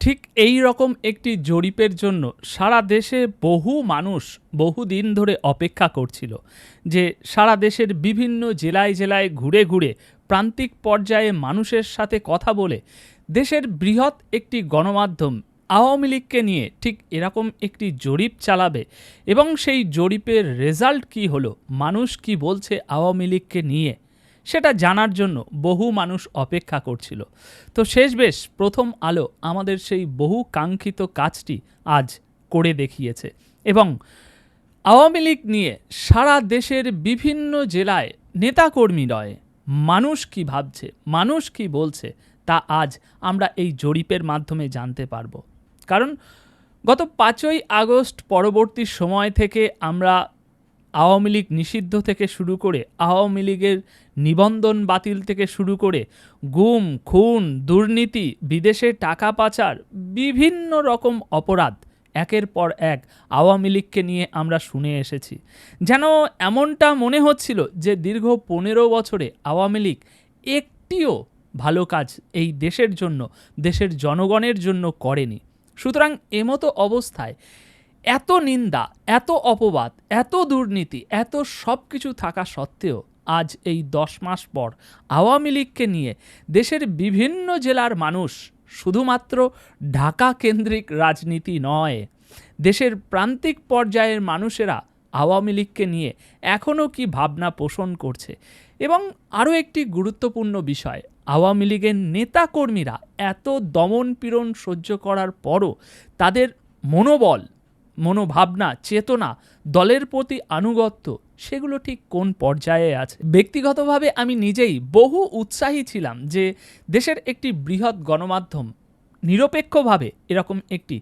ঠিক এই রকম একটি জরিপের জন্য সারা দেশে বহু মানুষ বহুদিন ধরে অপেক্ষা করছিল যে সারা দেশের বিভিন্ন জেলায় জেলায় ঘুরে ঘুরে প্রান্তিক পর্যায়ে মানুষের সাথে কথা বলে দেশের বৃহৎ একটি গণমাধ্যম আওয়ামী লীগকে নিয়ে ঠিক এরকম একটি জরিপ চালাবে এবং সেই জরিপের রেজাল্ট কী হলো, মানুষ কি বলছে আওয়ামী লীগকে নিয়ে? সেটা জানার জন্য বহু মানুষ অপেক্ষা করছিল। তো শেষ বেশ, প্রথম আলো আমাদের সেই বহু কাঙ্ক্ষিত কাজটি আজ করে দেখিয়েছে এবং আওয়ামী লীগ নিয়ে সারা দেশের বিভিন্ন জেলায় নেতাকর্মী নয়, মানুষ কি ভাবছে, মানুষ কি বলছে তা আজ আমরা এই জরিপের মাধ্যমে জানতে পারব। কারণ গত পাঁচই আগস্ট পরবর্তী সময় থেকে আমরা আওয়ামী লীগ নিষিদ্ধ থেকে শুরু করে আওয়ামী লীগের নিবন্ধন বাতিল থেকে শুরু করে গুম, খুন, দুর্নীতি, বিদেশে টাকা পাচার, বিভিন্ন রকম অপরাধ একের পর এক আওয়ামী লীগকে নিয়ে আমরা শুনে এসেছি। যেন এমনটা মনে হচ্ছিল যে দীর্ঘ পনেরো বছরে আওয়ামী লীগ একটিও ভালো কাজ এই দেশের জন্য, দেশের জনগণের জন্য করেনি। সুতরাং এমতো অবস্থায় এত নিন্দা, এত অপবাদ, এত দুর্নীতি, এত সব কিছু থাকা সত্ত্বেও আজ এই দশ মাস পর আওয়ামী লীগকে নিয়ে দেশের বিভিন্ন জেলার মানুষ শুধুমাত্র ঢাকা কেন্দ্রিক রাজনীতি নয়, দেশের প্রান্তিক পর্যায়ের মানুষেরা আওয়ামী লীগকে নিয়ে এখনও কি ভাবনা পোষণ করছে? এবং আরও একটি গুরুত্বপূর্ণ বিষয়, আওয়ামী লীগের নেতাকর্মীরা এত দমন পীড়ন সহ্য করার পরও তাদের মনোবল মনোভাবনা, চেতনা, দলের প্রতি আনুগত্য, সেগুলো ঠিক কোন পর্যায়ে আছে? ব্যক্তিগতভাবে আমি নিজেই বহু উৎসাহী ছিলাম যে দেশের একটি বৃহৎ গণমাধ্যম নিরপেক্ষভাবে এরকম একটি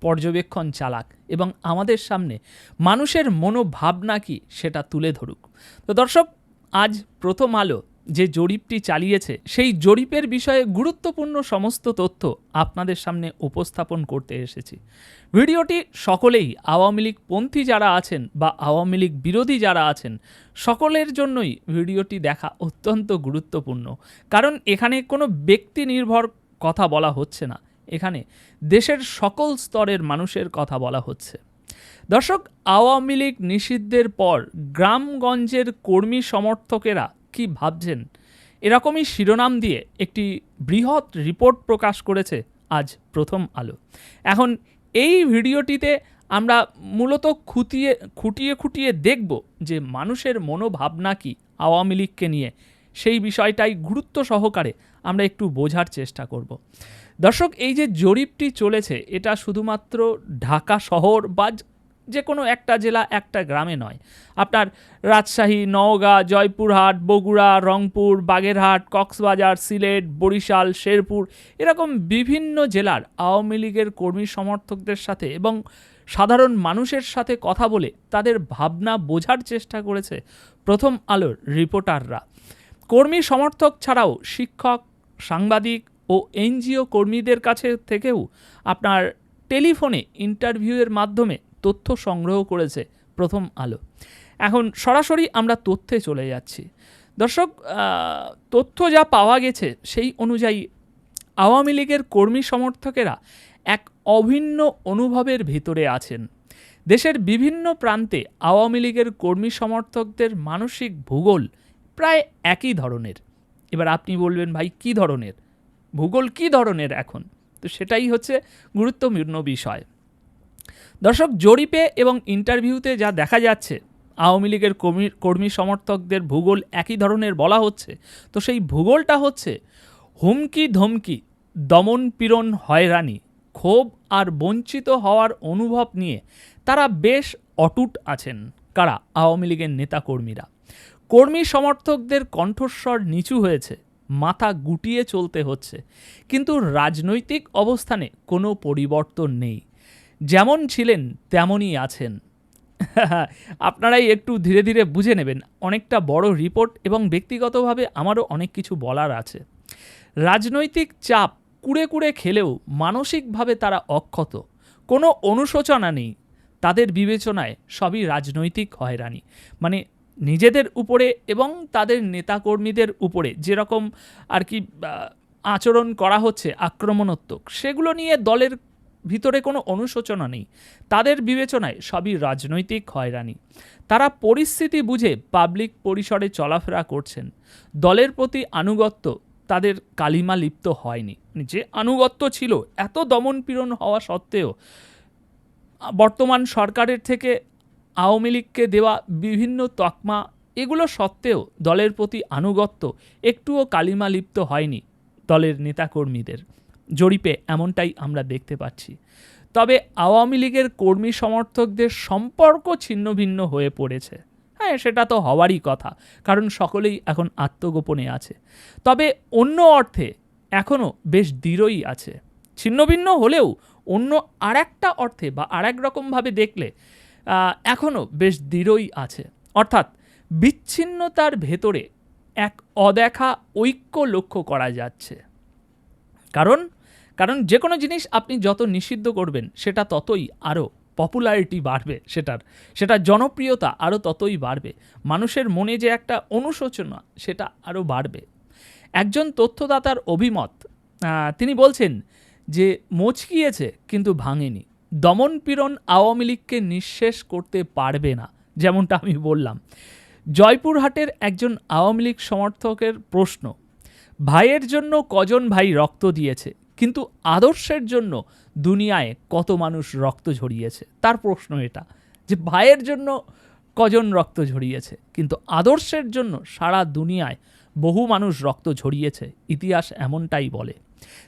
পর্যবেক্ষণ চালাক এবং আমাদের সামনে মানুষের মনোভাবনা কি সেটা তুলে ধরুক। তো দর্শক, আজ প্রথম আলো যে জরিপটি চালিয়েছে, সেই জরিপের বিষয়ে গুরুত্বপূর্ণ সমস্ত তথ্য আপনাদের সামনে উপস্থাপন করতে এসেছি। ভিডিওটি সকলেই আওয়ামী লীগ পন্থী যারা আছেন বা আওয়ামী লীগ বিরোধী যারা আছেন, সকলের জন্যই ভিডিওটি দেখা অত্যন্ত গুরুত্বপূর্ণ। কারণ এখানে কোনো ব্যক্তি নির্ভর কথা বলা হচ্ছে না। এখানে দেশের সকল স্তরের মানুষের কথা বলা হচ্ছে। দর্শক, আওয়ামী লীগ নিষিদ্ধের পর গ্রামগঞ্জের কর্মী সমর্থকেরা কি ভাবছেন? এরকমই শিরোনাম দিয়ে একটি বৃহৎ রিপোর্ট প্রকাশ করেছে আজ প্রথম আলো। এখন এই ভিডিওটিতে আমরা মূলত খুঁটিয়ে খুঁটিয়ে খুঁটিয়ে দেখব যে মানুষের মনোভাবনা কি আওয়ামী লীগকে নিয়ে। সেই বিষয়টাই গুরুত্ব সহকারে আমরা একটু বোঝার চেষ্টা করব। দর্শক, এই যে জরিপটি চলেছে, এটা শুধুমাত্র ঢাকা শহর বা যে কোনো একটা জেলা একটা গ্রামে নয়। আপনার রাজশাহী, নওগাঁ, জয়পুরহাট, বগুড়া, রংপুর, বাগেরহাট, কক্সবাজার, সিলেট, বরিশাল, শেরপুর এরকম বিভিন্ন জেলার আওয়ামী লীগের কর্মী সমর্থকদের সাথে এবং সাধারণ মানুষের সাথে কথা বলে তাদের ভাবনা বোঝার চেষ্টা করেছে প্রথম আলোর রিপোর্টাররা। কর্মী সমর্থক ছাড়াও শিক্ষক, সাংবাদিক ও এনজিও কর্মীদের কাছে থেকেও আপনার টেলিফোনে ইন্টারভিউয়ের মাধ্যমে তথ্য সংগ্রহ করেছে প্রথম আলো। এখন সরাসরি আমরা তথ্যে চলে যাচ্ছি। দর্শক তথ্য যা পাওয়া গেছে সেই অনুযায়ী আওয়ামী লীগের কর্মী সমর্থকেরা এক অভিন্ন অনুভবের ভিতরে আছেন। দেশের বিভিন্ন প্রান্তে আওয়ামী লীগের কর্মী সমর্থকদের মানসিক ভূগোল প্রায় একই ধরনের। এবার আপনি বলবেন, ভাই, কি ধরনের? ভূগোল কি ধরনের এখন? তো সেটাই হচ্ছে গুরুত্বপূর্ণ বিষয়। দর্শক, জরিপে এবং ইন্টারভিউতে যা দেখা যাচ্ছে, আওয়ামী লীগের কর্মী কর্মী সমর্থকদের ভূগোল একই ধরনের বলা হচ্ছে। তো সেই ভূগোলটা হচ্ছে, হুমকি ধমকি, দমন পীড়ন হয়রানি, ক্ষোভ আর বঞ্চিত হওয়ার অনুভব নিয়ে তারা বেশ অটুট আছেন কারা? আওয়ামী লীগের নেতাকর্মীরা। কর্মী সমর্থকদের কণ্ঠস্বর নিচু হয়েছে, মাথা গুটিয়ে চলতে হচ্ছে। কিন্তু রাজনৈতিক অবস্থানে কোনো পরিবর্তন নেই। যেমন ছিলেন, তেমনই আছেন। আপনারাই একটু ধীরে ধীরে বুঝে নেবেন, অনেকটা বড় রিপোর্ট এবং ব্যক্তিগতভাবে আমারও অনেক কিছু বলার আছে। রাজনৈতিক চাপ কুড়ে কুড়ে খেলেও মানসিকভাবে তারা অক্ষত। কোনো অনুশোচনা নেই। তাদের বিবেচনায় সবই রাজনৈতিক হয়রানি। মানে নিজেদের উপরে এবং তাদের নেতাকর্মীদের উপরে যেরকম আর কি আচরণ করা হচ্ছে, আক্রমণাত্মক, সেগুলো নিয়ে দলের ভিতরে কোনো অনুশোচনা নেই। তাদের বিবেচনায় সবই রাজনৈতিক হয়রানি। তারা পরিস্থিতি বুঝে পাবলিক পরিসরে চলাফেরা করছেন। দলের প্রতি আনুগত্য তাদের কালিমা লিপ্ত হয়নি। যে আনুগত্য ছিল এত দমনপীড়ন হওয়া সত্ত্বেও, বর্তমান সরকারের থেকে আওয়ামী লীগকে দেওয়া বিভিন্ন তকমা, এগুলো সত্ত্বেও দলের প্রতি আনুগত্য একটুও কালিমা লিপ্ত হয়নি দলের নেতাকর্মীদের। জরিপে এমনটাই আমরা দেখতে পাচ্ছি। তবে আওয়ামী লীগের কর্মী সমর্থকদের সম্পর্ক ছিন্নভিন্ন হয়ে পড়েছে। হ্যাঁ সেটা তো হওয়ারই কথা, কারণ সকলেই এখন আত্মগোপনে আছে। তবে অন্য অর্থে এখনও বেশ দৃঢ়ই আছে। ছিন্নভিন্ন হলেও অন্য আরেকটা অর্থে বা আরেক রকমভাবে দেখলে এখনও বেশ দৃঢ়ই আছে। অর্থাৎ বিচ্ছিন্নতার ভেতরে এক অদেখা ঐক্য লক্ষ্য করা যাচ্ছে। কারণ কারণ যে কোনো জিনিস আপনি যত নিষিদ্ধ করবেন, সেটা ততই আরও পপুলারিটি বাড়বে সেটার। সেটার জনপ্রিয়তা আরও ততই বাড়বে। মানুষের মনে যে একটা অনুশোচনা, সেটা আরও বাড়বে। একজন তথ্যদাতার অভিমত তিনি বলছেন যে, মচকিয়েছে, কিন্তু ভাঙেনি। দমনপীড়ন আওয়ামী লীগকে নিঃশেষ করতে পারবে না। যেমনটা আমি বললাম। জয়পুরহাটের একজন আওয়ামী লীগ সমর্থকের প্রশ্ন, ভাইয়ের জন্য কজন ভাই রক্ত দিয়েছে? কিন্তু আদর্শের জন্য দুনিয়ায় কত মানুষ রক্ত ঝরিয়েছে? তার প্রশ্ন এটা, যে ভাইয়ের জন্য কজন রক্ত ঝরিয়েছে? কিন্তু আদর্শের জন্য সারা দুনিয়ায় বহু মানুষ রক্ত ঝরিয়েছে, ইতিহাস এমনটাই বলে।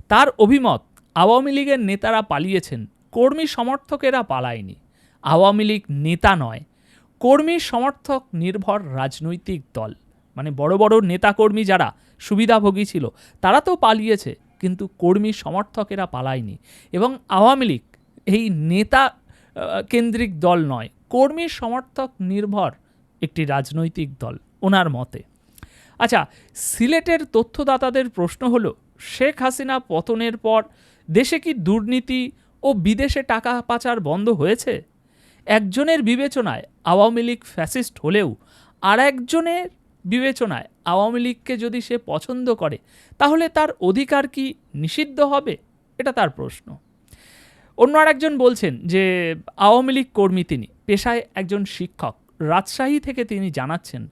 তার অভিমত, আওয়ামী লীগের নেতারা পালিয়েছেন, কর্মী সমর্থকেরা পালায়নি। আওয়ামী লীগ নেতা নয়, কর্মী সমর্থক নির্ভর রাজনৈতিক দল। মানে বড় বড় নেতাকর্মী যারা সুবিধাভোগী ছিল, তারা তো পালিয়েছে কিন্তু কর্মী সমর্থকেরা পালায়নি এবং আওয়ামী লীগ এই নেতা কেন্দ্রিক দল নয়, কর্মী সমর্থক নির্ভর একটি রাজনৈতিক দল ওনার মতে। আচ্ছা সিলেটের তথ্যদাতাদের প্রশ্ন হলো, শেখ হাসিনা পতনের পর দেশে কি দুর্নীতি ও বিদেশে টাকা পাচার বন্ধ হয়েছে? একজনের বিবেচনায় আওয়ামী লীগ ফ্যাসিস্ট হলেও আর একজনের বিবেচনায় আওয়ামী লীগকে যদি সে পছন্দ করে, তাহলে তার অধিকার কি নিষিদ্ধ হবে? এটা তার প্রশ্ন। অন্য আরেকজন বলছেন যে, আওয়ামী লীগ কর্মী তিনি, পেশায় একজন শিক্ষক। রাজশাহী থেকে তিনি জানাচ্ছেন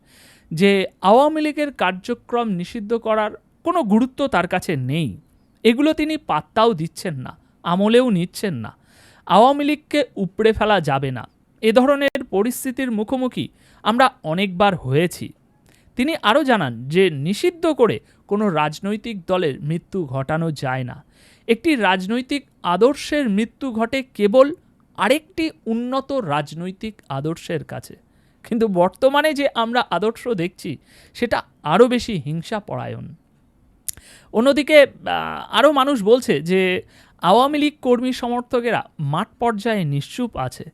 যে, আওয়ামী লীগের কার্যক্রম নিষিদ্ধ করার কোনো গুরুত্ব তার কাছে নেই। এগুলো তিনি পাত্তাও দিচ্ছেন না, আমলেও নিচ্ছেন না। আওয়ামী লীগকে উপড়ে ফেলা যাবে না। এ ধরনের পরিস্থিতির মুখোমুখি আমরা অনেকবার হয়েছি। তিনি আরও জানান যে নিষিদ্ধ করে কোনো রাজনৈতিক দলের মৃত্যু ঘটানো যায় না। একটি রাজনৈতিক আদর্শের মৃত্যু ঘটে কেবল আরেকটি উন্নত রাজনৈতিক আদর্শের কাছে। কিন্তু বর্তমানে যে আমরা আদর্শ দেখছি, সেটা আরও বেশি হিংসা পরায়ণ অন্যদিকে আরও মানুষ বলছে যে আওয়ামী লীগ কর্মী সমর্থকেরা মাঠ পর্যায়ে নিশ্চুপ আছে।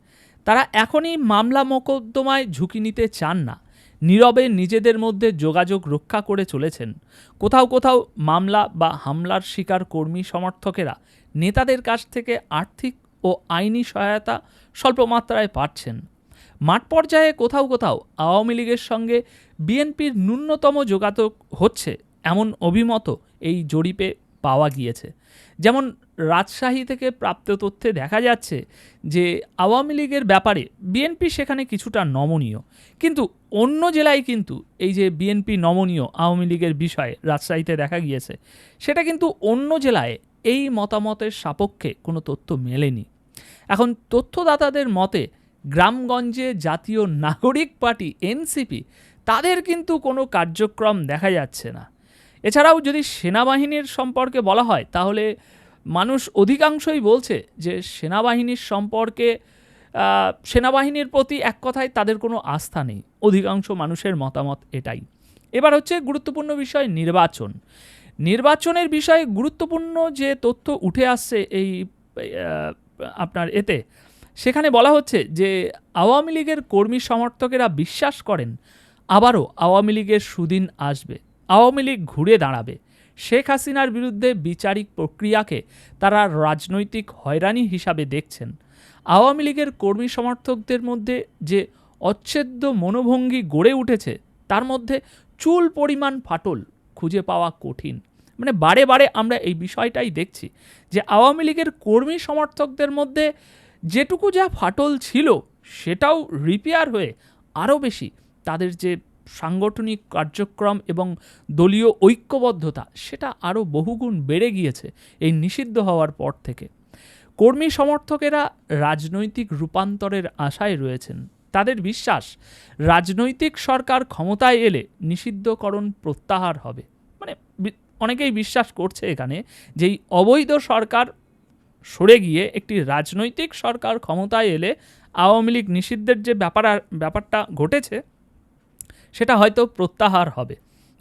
তারা এখনই মামলা মোকদ্দমায় ঝুঁকি নিতে চান না। নীরবে নিজেদের মধ্যে যোগাযোগ রক্ষা করে চলেছেন। কোথাও কোথাও মামলা বা হামলার শিকার কর্মী সমর্থকেরা নেতাদের কাছ থেকে আর্থিক ও আইনি সহায়তা স্বল্পমাত্রায় পাচ্ছেন। মাঠ পর্যায়ে কোথাও কোথাও আওয়ামী লীগের সঙ্গে বিএনপির ন্যূনতম যোগাযোগ হচ্ছে এমন অভিমত এই জরিপে পাওয়া গিয়েছে। যেমন রাজশাহী থেকে প্রাপ্ত তথ্যে দেখা যাচ্ছে যে আওয়ামী লীগের ব্যাপারে বিএনপি সেখানে কিছুটা নমনীয়। কিন্তু অন্য জেলায় কিন্তু এই যে বিএনপি নমনীয় আওয়ামী লীগের বিষয়ে রাজশাহীতে দেখা গিয়েছে, সেটা কিন্তু অন্য জেলায় এই মতামতের সাপক্ষে কোনো তথ্য মেলেনি। এখন তথ্যদাতাদের মতে, গ্রামগঞ্জে জাতীয় নাগরিক পার্টি এনসিপি তাদের কিন্তু কোনো কার্যক্রম দেখা যাচ্ছে না। এছাড়াও যদি সেনাবাহিনীর সম্পর্কে বলা হয়, তাহলে মানুষ অধিকাংশই বলছে যে সেনাবাহিনীর সম্পর্কে সেনাবাহিনীর প্রতি এক কথায় তাদের কোনো আস্থা নেই। অধিকাংশ মানুষের মতামত এটাই। এবার হচ্ছে গুরুত্বপূর্ণ বিষয় নির্বাচন। নির্বাচনের বিষয়ে গুরুত্বপূর্ণ যে তথ্য উঠে আসছে এই আপনার এতে, সেখানে বলা হচ্ছে যে আওয়ামী লীগের কর্মী সমর্থকেরা বিশ্বাস করেন, আবারও আওয়ামী লীগের সুদিন আসবে। আওয়ামী লীগ ঘুরে দাঁড়াবে। শেখ হাসিনার বিরুদ্ধে বিচারিক প্রক্রিয়াকে তারা রাজনৈতিক হয়রানি হিসাবে দেখছেন। আওয়ামী লীগের কর্মী সমর্থকদের মধ্যে যে অচ্ছেদ্য মনোভঙ্গি গড়ে উঠেছে, তার মধ্যে চুল পরিমাণ ফাটল খুঁজে পাওয়া কঠিন। মানে বারে বারে আমরা এই বিষয়টাই দেখছি যে আওয়ামী লীগের কর্মী সমর্থকদের মধ্যে যেটুকু যা ফাটল ছিল, সেটাও রিপেয়ার হয়ে আরও বেশি তাদের যে সাংগঠনিক কার্যক্রম এবং দলীয় ঐক্যবদ্ধতা, সেটা আরও বহুগুণ বেড়ে গিয়েছে এই নিষিদ্ধ হওয়ার পর থেকে। কর্মী সমর্থকেরা রাজনৈতিক রূপান্তরের আশায় রয়েছেন। তাদের বিশ্বাস, রাজনৈতিক সরকার ক্ষমতায় এলে নিষিদ্ধকরণ প্রত্যাহার হবে। মানে অনেকেই বিশ্বাস করছে এখানে যে এই অবৈধ সরকার সরে গিয়ে একটি রাজনৈতিক সরকার ক্ষমতায় এলে আওয়ামী লীগ নিষিদ্ধের যে ব্যাপার, ব্যাপারটা ঘটেছে সেটা হয়তো প্রত্যাহার হবে।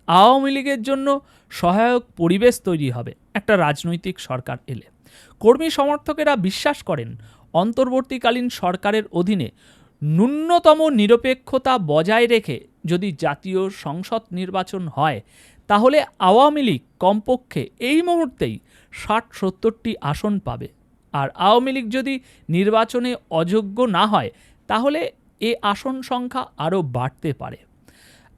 আওয়ামী লীগের জন্য সহায়ক পরিবেশ তৈরি হবে, একটা রাজনৈতিক সরকার এলে। কর্মী সমর্থকেরা বিশ্বাস করেন, অন্তর্বর্তীকালীন সরকারের অধীনে ন্যূনতম নিরপেক্ষতা বজায় রেখে যদি জাতীয় সংসদ নির্বাচন হয়, তাহলে আওয়ামী লীগ কমপক্ষে এই মুহূর্তেই ষাট সত্তরটি আসন পাবে। আর আওয়ামী লীগ যদি নির্বাচনে অযোগ্য না হয়, তাহলে এ আসন সংখ্যা আরও বাড়তে পারে।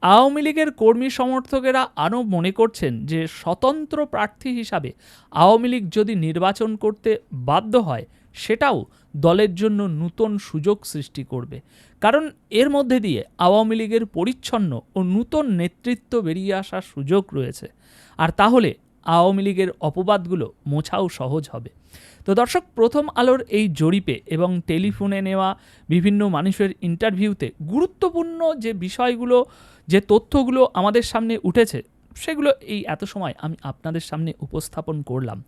আওয়ামী লীগের কর্মী সমর্থকেরা আরও মনে করছেন যে স্বতন্ত্র প্রার্থী হিসাবে আওয়ামী লীগ যদি নির্বাচন করতে বাধ্য হয়, সেটাও দলের জন্য নূতন সুযোগ সৃষ্টি করবে। কারণ এর মধ্যে দিয়ে আওয়ামী লীগের পরিচ্ছন্ন ও নূতন নেতৃত্ব বেরিয়ে আসার সুযোগ রয়েছে। আর তাহলে আওয়ামী লীগের অপবাদগুলো মোছাও সহজ হবে। তো দর্শক, প্রথম আলোর এই জরিপে এবং টেলিফোনে নেওয়া বিভিন্ন মানুষের ইন্টারভিউতে গুরুত্বপূর্ণ যে বিষয়গুলো যে তথ্যগুলো আমাদের সামনে উঠেছে, সেগুলো এই এত সময় আমি আপনাদের সামনে উপস্থাপন করলাম।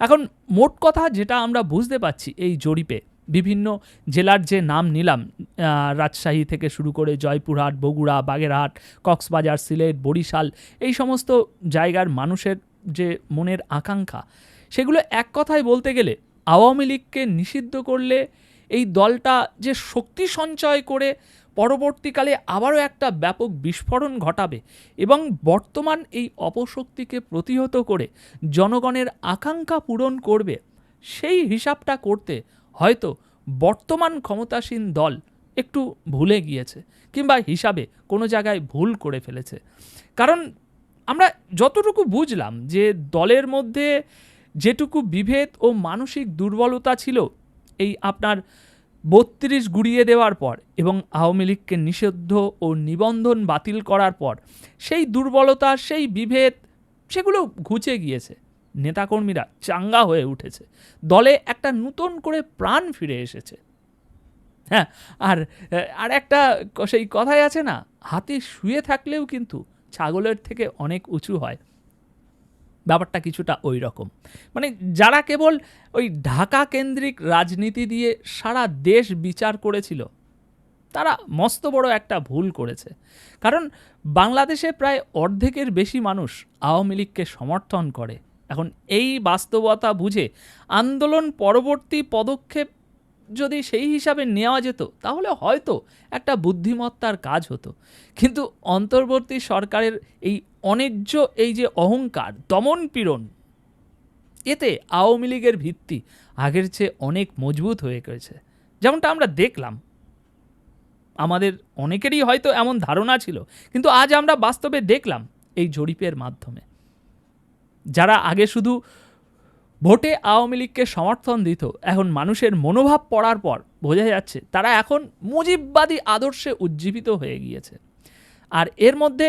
এখন মোট কথা যেটা আমরা বুঝতে পারছি এই জরিপে, বিভিন্ন জেলার যে নাম নিলাম রাজশাহী থেকে শুরু করে জয়পুরহাট, বগুড়া, বাগেরহাট, কক্সবাজার, সিলেট, বরিশাল, এই সমস্ত জায়গার মানুষের যে মনের আকাঙ্ক্ষা, সেগুলো এক কথায় বলতে গেলে আওয়ামী লীগকে নিষিদ্ধ করলে এই দলটা যে শক্তি সঞ্চয় করে পরবর্তীকালে আবারও একটা ব্যাপক বিস্ফোরণ ঘটাবে এবং বর্তমান এই অপশক্তিকে প্রতিহত করে জনগণের আকাঙ্ক্ষা পূরণ করবে। সেই হিসাবটা করতে হয়তো বর্তমান ক্ষমতাসীন দল একটু ভুলে গিয়েছে কিংবা হিসাবে কোনো জায়গায় ভুল করে ফেলেছে। কারণ আমরা যতটুকু বুঝলাম যে দলের মধ্যে যেটুকু বিভেদ ও মানসিক দুর্বলতা ছিল, এই আপনার বত্রিশ গুড়িয়ে দেওয়ার পর এবং আওয়ামী লীগকে নিষিদ্ধ ও নিবন্ধন বাতিল করার পর সেই দুর্বলতা, সেই বিভেদ, সেগুলো ঘুচে গিয়েছে। নেতাকর্মীরা চাঙ্গা হয়ে উঠেছে। দলে একটা নূতন করে প্রাণ ফিরে এসেছে। হ্যাঁ আর আর একটা সেই কথাই আছে না, হাতে শুয়ে থাকলেও কিন্তু ছাগলের থেকে অনেক উঁচু হয়। ব্যাপারটা কিছুটা ওই রকম। মানে যারা কেবল ওই ঢাকা কেন্দ্রিক রাজনীতি দিয়ে সারা দেশ বিচার করেছিল, তারা মস্ত বড় একটা ভুল করেছে। কারণ বাংলাদেশে প্রায় অর্ধেকের বেশি মানুষ আওয়ামী লীগকে সমর্থন করে। এখন এই বাস্তবতা বুঝে আন্দোলন পরবর্তী পদক্ষেপ যদি সেই হিসাবে নেওয়া যেত, তাহলে হয়তো একটা বুদ্ধিমত্তার কাজ হতো। কিন্তু অন্তর্বর্তী সরকারের এই অন্যায্য এই যে অহংকার, দমন পীড়ন, এতে আওয়ামী লীগের ভিত্তি আগের চেয়ে অনেক মজবুত হয়ে গেছে। যেমনটা আমরা দেখলাম। আমাদের অনেকেরই হয়তো এমন ধারণা ছিল, কিন্তু আজ আমরা বাস্তবে দেখলাম এই জরিপের মাধ্যমে। যারা আগে শুধু ভোটে আওয়ামী লীগকে সমর্থন দিত। এখন মানুষের মনোভাব পড়ার পর বোঝা যাচ্ছে তারা এখন মুজিববাদী আদর্শে উজ্জীবিত হয়ে গিয়েছে। আর এর মধ্যে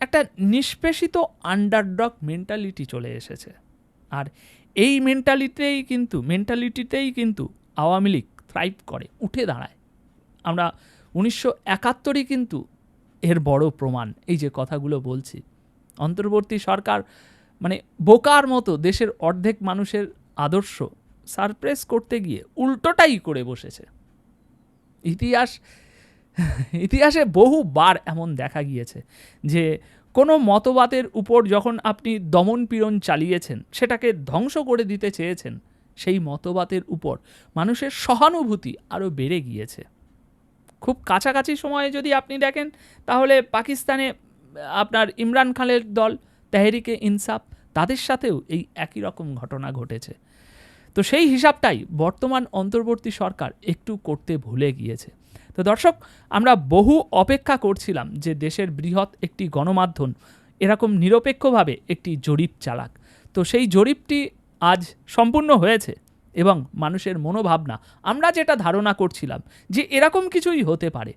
একটা নিষ্পেষিত আন্ডারডগ মেন্টালিটি চলে এসেছে। আর এই মেন্টালিতেই কিন্তু মেন্টালিটিতেই কিন্তু আওয়ামী লীগ থ্রাইভ করে, উঠে দাঁড়ায়। আমরা উনিশশো একাত্তরই কিন্তু এর বড় প্রমাণ, এই যে কথাগুলো বলছি। অন্তর্বর্তী সরকার মানে বোকার মতো দেশের অর্ধেক মানুষের আদর্শ সারপ্রেস করতে গিয়ে উল্টোটাই করে বসেছে। ইতিহাস, ইতিহাসে বহুবার এমন দেখা গিয়েছে যে কোনো মতবাদের উপর যখন আপনি দমন পীড়ন চালিয়েছেন, সেটাকে ধ্বংস করে দিতে চেয়েছেন, সেই মতবাদের উপর মানুষের সহানুভূতি আরও বেড়ে গিয়েছে। খুব কাছাকাছি সময়ে যদি আপনি দেখেন, তাহলে পাকিস্তানে আপনার ইমরান খানের দল তেহরিকে ইনসাফ, তাদের সাথেও এই একই রকম ঘটনা ঘটেছে। তো সেই হিসাবটাই বর্তমান অন্তর্বর্তী সরকার একটু করতে ভুলে গিয়েছে। তো দর্শক, আমরা বহু অপেক্ষা করছিলাম যে দেশের বৃহৎ একটি গণমাধ্যম এরকম নিরপেক্ষভাবে একটি জরিপ চালাক। তো সেই জরিপটি আজ সম্পূর্ণ হয়েছে এবং মানুষের মনোভাবনা, আমরা যেটা ধারণা করছিলাম যে এরকম কিছুই হতে পারে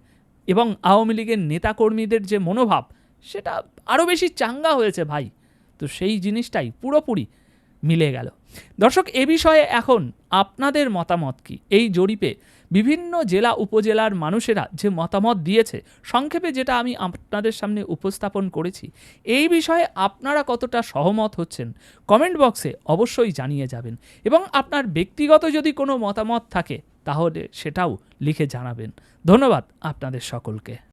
এবং আওয়ামী লীগের নেতাকর্মীদের যে মনোভাব সেটা আরও বেশি চাঙ্গা হয়েছে ভাই। তো সেই জিনিসটাই পুরোপুরি মিলে গেল। দর্শক, এ বিষয়ে এখন আপনাদের মতামত কি? এই জরিপে বিভিন্ন জেলা, উপজেলার মানুষেরা যে মতামত দিয়েছে, সংক্ষেপে যেটা আমি আপনাদের সামনে উপস্থাপন করেছি, এই বিষয়ে আপনারা কতটা সহমত হচ্ছেন, কমেন্ট বক্সে অবশ্যই জানিয়ে যাবেন এবং আপনার ব্যক্তিগত যদি কোনো মতামত থাকে, তাহলে সেটাও লিখে জানাবেন। ধন্যবাদ আপনাদের সকলকে।